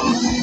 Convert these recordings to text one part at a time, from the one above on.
Oh,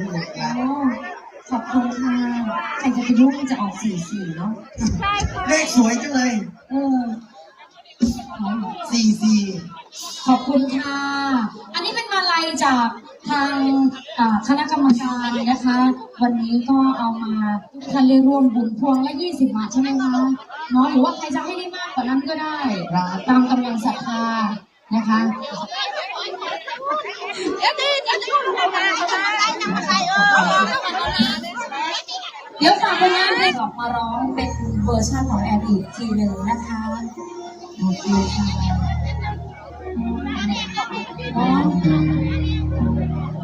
โอ้โหโอ้ขอบคุณค่ะ ใครจะไปรู้มันจะออกสี่สี่เนาะ เลขสวยจังเลยเออ สี่สี่ขอบคุณค่ะ อันนี้เป็นมาลัยจากทางอ่าคณะกรรมการนะคะ วันนี้ก็เอามาทุกท่านได้ร่วมบุญพวงละ 20 บาทใช่ไหมคะเนาะหรือว่าใครจะให้ได้มากกว่านั้นก็ได้ ตามกำลังศรัทธานะคะ เดี๋ คนงานเพลงออกมาร้องเป็นเวอร์ชันของแอนอีกทีหนึ่งนะคะโอเคค่ะ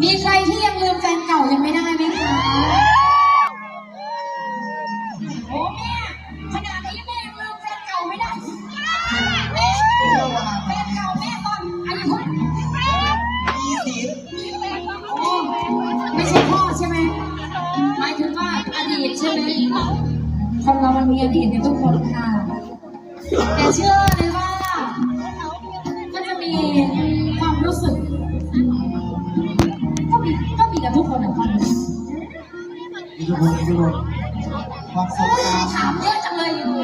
มีใครที่ยังลืมแฟนเก่ายังไม่ได้ไหมคะโอ้แม่ขนาดนี้แม่ยังลืมแฟนเก่าไม่ได้แม่แฟนเก่าแม่ตอนอายุยี่สิบโอ้ไม่ใช่พ่อใช่ไหมหมายถึงว่าอดีตใช่ไหม คนเรามันมีอดีตในทุกคนค่ะแต่เชื่อเลยว่าก็จะมีความรู้สึก ก็มีก็มีกับทุกคนเหมือนกันมีทุกคนมีทุกคนความทรงโอ้ยจำถามเยอะจังเลยอยู่